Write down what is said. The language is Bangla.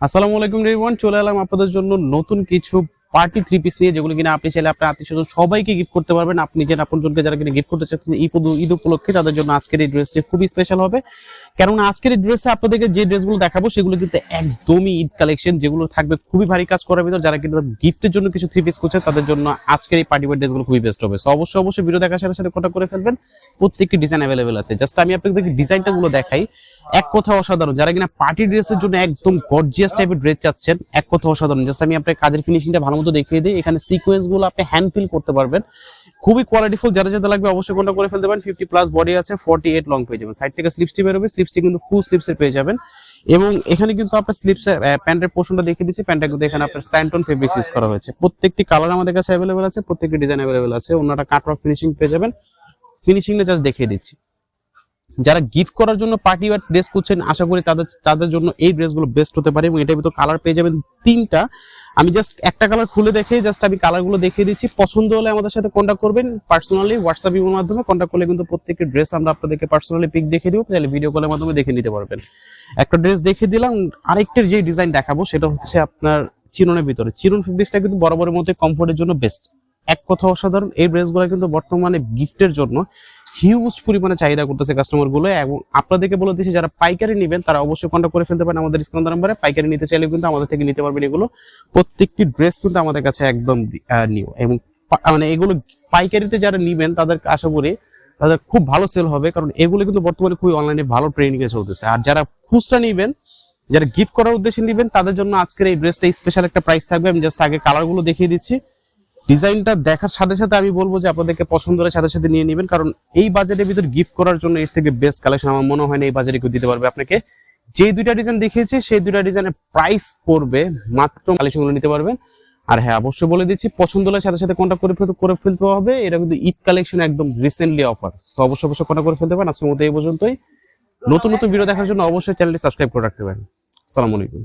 আসসালামু আলাইকুম রিওয়ান চলে এলাম আপনাদের জন্য নতুন কিছু পার্টি থ্রি পিস নিয়ে যেগুলো কিনা আপনি চাইলে আপনার আত্মীয় স্বজন সবাইকে গিফট করতে পারবেন। আপনি নিজের আপনজনকে যারা কিনা গিফট করতে চাচ্ছেন ঈদ ঈদ উপলক্ষে তাদের জন্য আজকের এই ড্রেসটি খুবই স্পেশাল হবে। কেননা আজকের এই ড্রেসে আপনাদেরকে যে ড্রেসগুলো দেখাবো সেগুলো কিন্তু একদমই ঈদ কালেকশন যেগুলো থাকবে খুবই ভারী কাজ করার ভিতর যারা কিন্তু গিফটের জন্য কিছু থ্রি পিস করছে তাদের জন্য আজকের এই পার্টি ওয়ার ড্রেসগুলো খুবই বেস্ট হবে। সো অবশ্যই অবশ্যই ভিডিও দেখার সাথে সাথে কন্টাক্ট করে ফেলবেন। প্রত্যেকটি ডিজাইন অ্যাভেলেবেল আছে। জাস্ট আমি আপনাদেরকে ডিজাইনটা গুলো দেখাই। এক কথা অসাধারণ, যারা কিনা পার্টি ড্রেসের জন্য একদম গর্জিয়াস টাইপের ড্রেস চাচ্ছেন, এক কথা অসাধারণ। জাস্ট আমি আপনার কাজের ফিনিশিংটা ভালো মতো দেখিয়ে দিই। এখানে সিকোয়েন্সগুলো আপনি হ্যান্ড ফিল করতে পারবেন। খুবই কোয়ালিটিফুল যারা যাতে লাগবে অবশ্যই কোনটা করে ফেলতে পারেন। ফিফটি প্লাস বডি আছে ফর্টি এইট লং পেয়ে যাবেন। সাইড থেকে স্লিপসটি বেরোবে। স্লিপসটি কিন্তু ফুল স্লিপসের পেয়ে যাবেন। এবং এখানে কিন্তু আপনার স্লিপসের প্যান্টের পোর্শনটা দেখিয়ে দিচ্ছি। প্যান্টটা কিন্তু এখানে আপনার স্যান্টন ফেব্রিক্স ইউজ করা হয়েছে। প্রত্যেকটি কালার আমাদের কাছে অ্যাভেলেবেল আছে, প্রত্যেকটি ডিজাইন অ্যাভেলেবেল আছে। অন্যটা কাট ফিনিশিং পেয়ে যাবেন। ফিনিশিংটা জাস্ট দেখিয়ে দিচ্ছি। যারা গিফট করার জন্য পার্টি ওয়ার ড্রেস করছেন আশা করি তাদের তাদের জন্য এই ড্রেসগুলো বেস্ট হতে পারে এবং এটার ভিতর কালার পেয়ে যাবেন তিনটা। আমি জাস্ট একটা কালার খুলে দেখে জাস্ট আমি কালারগুলো দেখিয়ে দিচ্ছি। পছন্দ হলে আমাদের সাথে কন্ট্যাক্ট করবেন। পার্সোনালি হোয়াটসঅ্যাপ ইমের মাধ্যমে কন্ট্যাক্ট করলে কিন্তু প্রত্যেকটি ড্রেস আমরা আপনাদেরকে পার্সোনালি পিক দেখিয়ে দিব। তাহলে ভিডিও কলের মাধ্যমে দেখে নিতে পারবেন। একটা ড্রেস দেখে দিলাম আরেকটার যে ডিজাইন দেখাবো, সেটা হচ্ছে আপনার চিরনের ভিতরে। চিরন ফেব্রিক্সটা কিন্তু বরাবরের মধ্যে কমফোর্টের জন্য বেস্ট এক কথা অসাধারণ। এই ড্রেসগুলো কিন্তু বর্তমানে গিফটের জন্য হিউজ পরিমাণে চাহিদা করতেছে কাস্টমারগুলো এবং আপনাদেরকে বলে দিচ্ছি যারা পাইকারি নেবেন, তারা অবশ্যই কন্ট্যাক্ট করে ফেলতে পারেন আমাদের স্ক্যান নাম্বারে। পাইকারি নিতে চাইলে কিন্তু আমাদের থেকে নিতে পারবেন এগুলো। প্রত্যেকটি ড্রেস কিন্তু আমাদের কাছে একদম নিউ এবং মানে এগুলো পাইকারিতে যারা নিবেন, তাদের আশা করি তাদের খুব ভালো সেল হবে, কারণ এগুলো কিন্তু বর্তমানে খুবই অনলাইনে ভালো ট্রেনিং এ চলতেছে। আর যারা খুচরা নিবেন, যারা গিফট করার উদ্দেশ্যে নিবেন, তাদের জন্য আজকের এই ড্রেসটা স্পেশাল একটা প্রাইস থাকবে। আমি জাস্ট আগে কালারগুলো দেখিয়ে দিচ্ছি। ডিজাইনটা দেখার সাথে সাথে আমি বলব যে আপনাদেরকে পছন্দ হলে সাথে সাথে নিয়ে নেবেন, কারণ এই বাজেটের ভিতর গিফট করার জন্য এর থেকে বেস্ট কালেকশন আমার মনে হয় না এই বাজারে কেউ দিতে পারবে। আপনাকে যে দুইটা ডিজাইন দেখিয়েছি, সেই দুইটা ডিজাইনের প্রাইস পড়বে মাত্র কালেকশনগুলো নিতে পারবেন। আর হ্যাঁ অবশ্যই বলে দিচ্ছি, পছন্দ হলে সাথে সাথে কন্ট্যাক্ট করে করে ফেলতে হবে। এটা কিন্তু ঈদ কালেকশন একদম রিসেন্টলি অফার সো অবশ্যই অবশ্যই কন্ট্যাক্ট করে ফেলতে পারেন। আজকের মতো এই পর্যন্তই। নতুন নতুন ভিডিও দেখার জন্য অবশ্যই চ্যানেলটি সাবস্ক্রাইব করে রাখতে পারেন। আসসালামু আলাইকুম